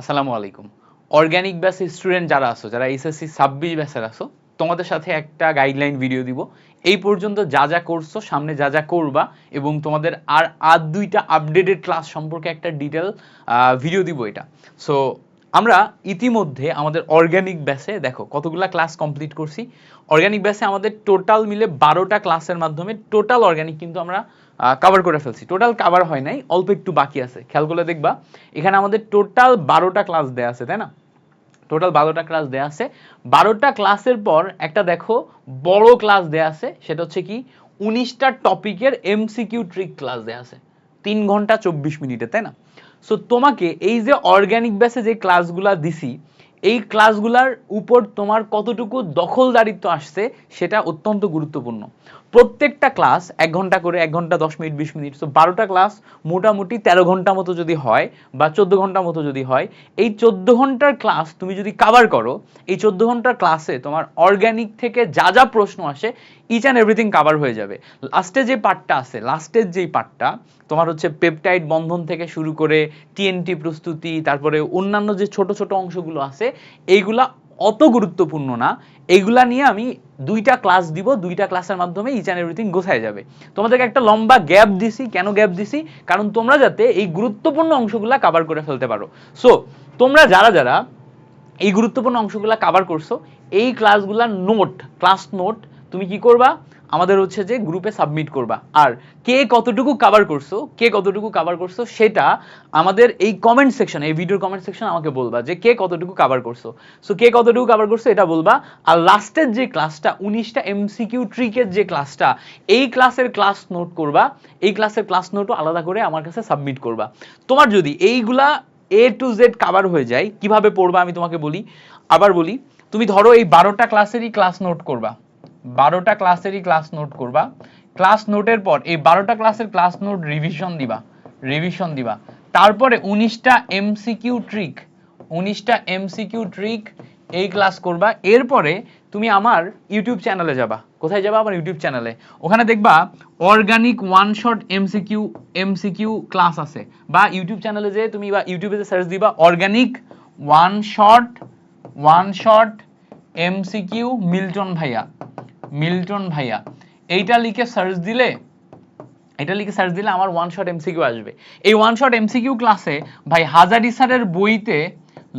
আসসালামু আলাইকুম। অর্গানিক ব্যাস স্টুডেন্ট যারা আছো, যারা এসএসসি ছাব্বিশ ব্যাসের আছো, তোমাদের সাথে একটা গাইডলাইন ভিডিও দিব। এই পর্যন্ত যা যা করছ, সামনে যা যা করবা এবং তোমাদের আর আর দুইটা আপডেটেড ক্লাস সম্পর্কে একটা ডিটেল ভিডিও দিব এটা। সো আমরা ইতিমধ্যে আমাদের অর্গানিক ব্যাসে দেখো, কতগুলা ক্লাস কমপ্লিট করছি। অর্গানিক ব্যাসে আমাদের টোটাল মিলে বারোটা ক্লাসের মাধ্যমে টোটাল অর্গানিক কিন্তু আমরা কভার করে ফেলছি। টোটাল কভার হয় নাই, অল্প একটু বাকি আছে। খেয়াল করলে দেখবা, এখানে আমাদের টোটাল বারোটা ক্লাস দেয়া আছে, তাই না? টোটাল বারোটা ক্লাস দেয়া আছে। বারোটা ক্লাসের পর একটা দেখো, বড় ক্লাস দেয়া আছে, সেটা হচ্ছে কি, উনিশটা টপিকের এমসিকিউ ট্রিক ক্লাস দেয়া আছে। তিন ঘণ্টা চব্বিশ মিনিটে, তাই না? সো তোমাকে এই যে অর্গানিক ব্যাসে যে ক্লাসগুলা দিছি, এই ক্লাসগুলার উপর তোমার কতটুকু দখলদারিত্ব আসছে, সেটা অত্যন্ত গুরুত্বপূর্ণ। প্রত্যেকটা ক্লাস এক ঘণ্টা করে এক ঘণ্টা দশ মিনিট, বিশ মিনিট তো বারোটা ক্লাস মোটামুটি তেরো ঘণ্টা মতো যদি হয় বা চোদ্দ ঘণ্টা মতো যদি হয়, এই চোদ্দ ঘণ্টার ক্লাস তুমি যদি কাভার করো, এই চোদ্দ ঘণ্টার ক্লাসে তোমার অর্গ্যানিক থেকে যা যা প্রশ্ন আসে ইচ অ্যান্ড এভরিথিং কাভার হয়ে যাবে। লাস্টে যে পার্টটা আছে লাস্টের যেই পার্টটা তোমার হচ্ছে পেপটাইড বন্ধন থেকে শুরু করে টিএনটি প্রস্তুতি, তারপরে অন্যান্য যে ছোট ছোট অংশগুলো আছে, এইগুলা অত গুরুত্বপূর্ণ না। এগুলা নিয়ে আমি দুইটা ক্লাস দিব, দুইটা ক্লাসের মাধ্যমে ইচ অ্যান্ড এভরিথিং গোছায় যাবে। তোমাদেরকে একটা লম্বা গ্যাপ দিছি। কেন গ্যাপ দিছি? কারণ তোমরা যাতে এই গুরুত্বপূর্ণ অংশগুলা কাভার করে ফেলতে পারো। সো তোমরা যারা যারা এই গুরুত্বপূর্ণ অংশগুলা কাভার করছ, এই ক্লাসগুলার নোট ক্লাস নোট তুমি কি করবা? আমাদের হচ্ছে যে গ্রুপে সাবমিট করবা। আর কে কতটুকু কাভার করছ, কে কতটুকু কাভার করছ, সেটা আমাদের এই কমেন্ট সেকশন এই ভিডিওর কমেন্ট সেকশন আমাকে বলবা যে কে কতটুকু কাভার করছ। সো কে কতটুকু কাভার করছ এটা বলবা। আর লাস্টের যে ক্লাসটা উনিশটা এমসিকিউ ট্রিকের যে ক্লাসটা এই ক্লাসের ক্লাস নোট করবা। এই ক্লাসের ক্লাস নোটও আলাদা করে আমার কাছে সাবমিট করবা। তোমার যদি এইগুলা এ টু জেড কাভার হয়ে যায়, কীভাবে পড়বা আমি তোমাকে বলি? আবার বলি, তুমি ধরো এই বারোটা ক্লাসেরই ক্লাস নোট করবা। বারোটা ক্লাসেরই ক্লাস নোট করবা। ক্লাস নোটের পর এই বারোটা ক্লাসের ক্লাস নোট রিভিশন দিবা। রিভিশন দিবা। তারপরে উনিশটা এমসিকিউ ট্রিক উনিশটা এমসিকিউ ট্রিক এই ক্লাস করবা। এরপরে তুমি আমার ইউটিউব চ্যানেলে যাবা। কোথায় যাবা? আমার ইউটিউব চ্যানেলে ওখানে দেখবা organic one shot MCQ MCQ class আছে। বা ইউটিউব চ্যানেলে যে তুমি বা ইউটিউবে যে সার্চ দিবা organic one shot one shot MCQ Milton ভাইয়া। মিল্টন ভাইয়া, এইটা লিখে সার্চ দিলে এটা লিখে সার্চ দিলে আমার ওয়ান শট এমসিকিউ আসবে। এই ওয়ান শট এমসিকিউ ক্লাসে ভাই হাজারি স্যারের বইতে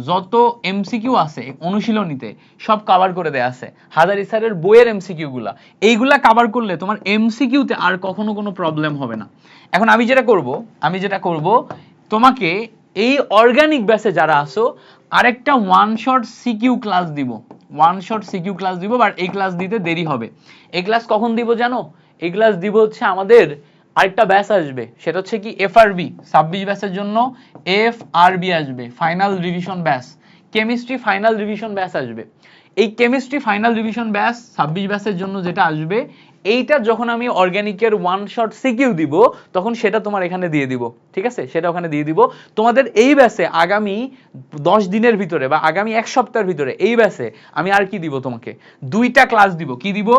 যত এমসিকিউ আছে, অনুশীলনীতে, সব কভার করে দেয়া আছে। হাজারি স্যারের বইয়ের এমসিকিউ গুলা। এইগুলা কভার করলে তোমার এমসিকিউতে আর কখনো কোনো প্রবলেম হবে না। এখন আমি যেটা করব, আমি যেটা করব, তোমাকে এই অর্গানিক ব্যাসে যারা আসো আরেকটা ওয়ান শট সিকিউ ক্লাস দিব। ওয়ান শট সিকিউ ক্লাস দিব বাট এই ক্লাস দিতে দেরি হবে। এই ক্লাস কখন দিব জানো? এই ক্লাস দিব হচ্ছে আমাদের আরেকটা ব্যাচ আসবে। সেটা হচ্ছে কি এফআরবি ছাব্বিশ ব্যাচের জন্য এফ আরবি আসবে final revision batch chemistry final revision batch আসবে। এই কেমিস্ট্রি ফাইনাল রিভিশন ব্যাচ ছাব্বিশ ব্যাচের জন্য যেটা আসবে এইটা যখন আমি অর্গানিকের ওয়ান শট সিকিউ দিব, তখন সেটা তোমার এখানে দিয়ে দিব। ঠিক আছে? সেটা ওখানে দিয়ে দিব। তোমাদের এই ব্যাচে আগামী দশ দিনের ভিতরে বা আগামী এক সপ্তাহের ভিতরে এই ব্যাচে আমি আর কি দিব তোমাকে? দুইটা ক্লাস দিব। কি দিব?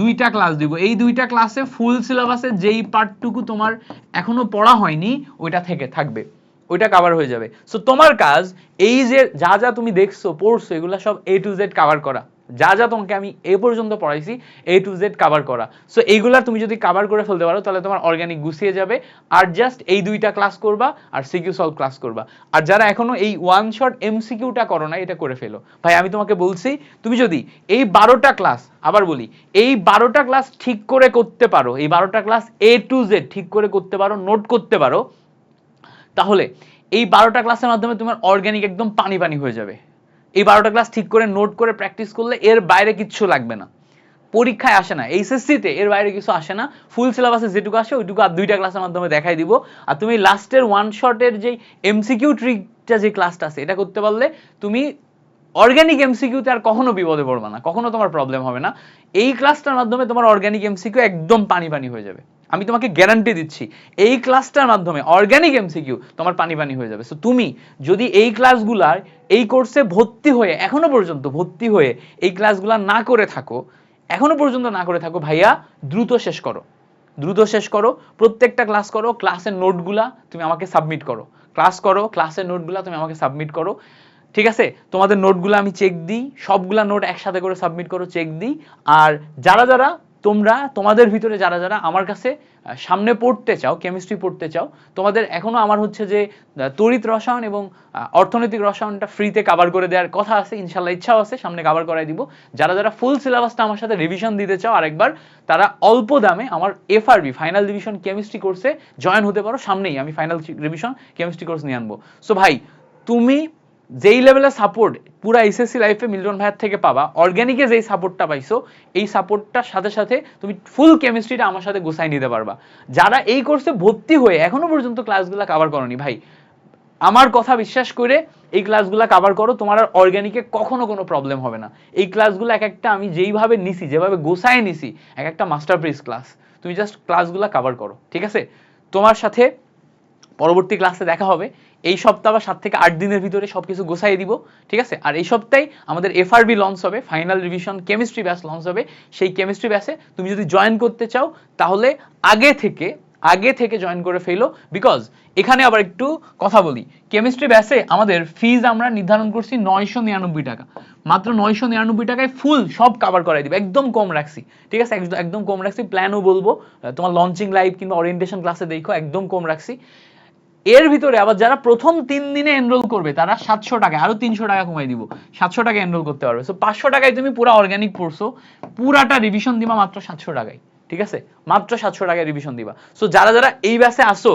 দুইটা ক্লাস দিব। এই দুইটা ক্লাসে ফুল সিলেবাসে যেই পার্টটুকু তোমার এখনও পড়া হয়নি, ওইটা থেকে থাকবে। ওইটা কভার হয়ে যাবে। সো তোমার কাজ এই যে যা যা তুমি দেখছ, পড়ছো, এগুলো সব এ টু জেড কভার করা। যা যা তোমাকে আমি এ পর্যন্ত পড়াইছি এ টু জেড কভার করা। সো এইগুলা তুমি যদি কভার করে ফেলতে পারো, তাহলে তোমার অর্গানিক গুছিয়ে যাবে। আর জাস্ট এই দুইটা ক্লাস করবা, আর সিকিউ সলভ ক্লাস করবা। আর যারা এখনও এই ওয়ান শট এমসিকিউটা করো না, এটা করে ফেলো। ভাই, আমি তোমাকে বলছি, তুমি যদি এই বারোটা ক্লাস আবার বলি, এই বারোটা ক্লাস ঠিক করে করতে পারো, এই বারোটা ক্লাস এ টু জেড ঠিক করে করতে পারো নোট করতে পারো, তাহলে এই বারোটা ক্লাসের মাধ্যমে তোমার অর্গানিক একদম পানি পানি হয়ে যাবে। এই বারোটা ক্লাস ঠিক করে নোট করে প্র্যাকটিস করলে এর বাইরে কিচ্ছু লাগবে না। পরীক্ষায় আসে না। এইচএসসিতে এর বাইরে কিছু আসে না। ফুল সিলেবাসে যেটুকু আসে, ওইটুকু আর দুইটা ক্লাসের মাধ্যমে দেখাই দিব। আর তুমি লাস্টের ওয়ান শটের যে এমসিকিউ ট্রিকটা যে ক্লাসটা আছে, এটা করতে পারলে তুমি অর্গানিক এমসিকিউতে আর কখনো বিপদে পড়বে না। কখনো তোমার প্রবলেম হবে না। এই ক্লাসটার মাধ্যমে তোমার অর্গানিক এমসিকিউ একদম পানি পানি হয়ে যাবে। আমি তোমাকে গ্যারান্টি দিচ্ছি, এই ক্লাসটার মাধ্যমে অর্গানিক এমসিকিউ তোমার পানি পানি হয়ে যাবে। সো তুমি যদি এই ক্লাসগুলার এই কোর্সে ভর্তি হয়ে, এখনও পর্যন্ত ভর্তি হয়ে এই ক্লাসগুলা না করে থাকো, এখনও পর্যন্ত না করে থাকো, ভাইয়া, দ্রুত শেষ করো। দ্রুত শেষ করো, প্রত্যেকটা ক্লাস করো ক্লাসের নোটগুলা তুমি আমাকে সাবমিট করো। ক্লাস করো ক্লাসের নোটগুলা তুমি আমাকে সাবমিট করো। ঠিক আছে? তোমাদের নোটগুলো আমি চেক দিই, সবগুলা নোট একসাথে করে সাবমিট করো চেক দিই। আর যারা যারা তোমরা, তোমাদের ভিতরে যারা যারা আমার কাছে সামনে পড়তে চাও কেমিস্ট্রি পড়তে চাও, তোমাদের এখনও আমার হচ্ছে যে তড়িৎ রসায়ন এবং অর্থনৈতিক রসায়নটা ফ্রিতে কভার করে দেওয়ার কথা আছে ইনশাল্লাহ ইচ্ছাও আছে, সামনে কভার করাই দিব। যারা যারা ফুল সিলেবাসটা আমার সাথে রিভিশন দিতে চাও আরেকবার, তারা অল্প দামে আমার এফআরবি ফাইনাল ডিভিশন কেমিস্ট্রি কোর্সে জয়েন হতে পারো, সামনেই আমি ফাইনাল রিভিশন কেমিস্ট্রি কোর্স নিয়ে আনব। সো ভাই, তুমি যেই লেভেলের সাপোর্ট পুরো এসএসসি লাইফে মিল্টন ভাইয়ের থেকে পাবা অর্গানিকে যেই সাপোর্টটা পাইছো, এই সাপোর্টটার সাথে সাথে তুমি ফুল কেমিস্ট্রিটা আমার সাথে গোছাই নিতে পারবা। যারা এই কোর্সে ভর্তি হয়ে এখনও পর্যন্ত ক্লাসগুলো কভার করনি, ভাই, আমার কথা বিশ্বাস করে এই ক্লাসগুলো কভার করো, তোমার আর অর্গানিকে কখনো কোনো প্রবলেম হবে না। এই ক্লাসগুলো এক একটা আমি যেইভাবে নিছি, যেভাবে গোছায় নিছি, এক একটা মাস্টারপিস ক্লাস তুমি জাস্ট ক্লাসগুলো কভার করো, ঠিক আছে? তোমার সাথে পরবর্তী ক্লাসে দেখা হবে। এই সপ্তাহ বা সাত থেকে আট দিনের ভিতরে সবকিছু গোছাই দিব, ঠিক আছে? আর এই সপ্তাহে আমাদের এফআরবি লঞ্চ হবে final revision chemistry batch launch হবে। সেই কেমিস্ট্রি ব্যাচে তুমি যদি জয়েন করতে চাও, তাহলে আগে থেকে আগে থেকে জয়েন করে ফেলো। বিকজ এখানে আবার একটু কথা বলি কেমিস্ট্রি ব্যাচে আমাদের ফিজ আমরা নির্ধারণ করছি নয়শো নিরানব্বই টাকা। মাত্র নয়শো নিরানব্বই টাকায় ফুল সব কভার করাই দিবে, একদম কম রাখছি, ঠিক আছে? একদম- কম রাখছি প্ল্যানও বলব, তোমার লঞ্চিং লাইভ কিংবা ওরিয়েন্টেশন ক্লাসে দেখো, একদম কম রাখছি। এর ভিতরে আবার যারা প্রথম তিন দিনে এনরোল করবে, তারা সাতশো টাকা আরও তিনশো টাকা কমাই দিব। সাতশো টাকা এনরোল করতে পারবে। সো পাঁচশো টাকায় তুমি পুরো অর্গানিক পড়ছো পুরাটা রিভিশন দিবা মাত্র সাতশো টাকায়। ঠিক আছে? মাত্র সাতশো টাকায় রিভিশন দিবা। সো যারা যারা এই ব্যাচে আসো,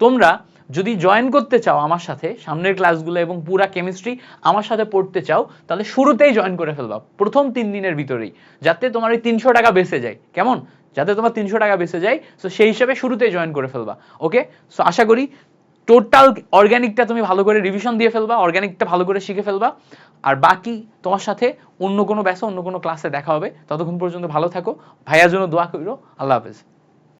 তোমরা যদি জয়েন করতে চাও আমার সাথে, সামনের ক্লাসগুলো এবং পুরা কেমিস্ট্রি আমার সাথে পড়তে চাও, তাহলে শুরুতেই জয়েন করে ফেলবা। প্রথম তিন দিনের ভিতরেই। যাতে তোমার ওই তিনশো টাকা বেঁচে যায়। কেমন? যাতে তোমার তিনশো টাকা বেঁচে যায় সো সেই হিসাবে শুরুতেই জয়েন করে ফেলবা। ওকে সো আশা করি টোটাল অর্গ্যানিকটা তুমি ভালো করে রিভিশন দিয়ে ফেলবা অর্গ্যানিকটা ভালো করে শিখে ফেলবা। আর বাকি তোমার সাথে অন্য কোনো ব্যাসে অন্য কোনো ক্লাসে দেখা হবে। ততক্ষণ পর্যন্ত ভালো থাকো। ভাইয়ার জন্য দোয়া করো আল্লাহ হাফেজ।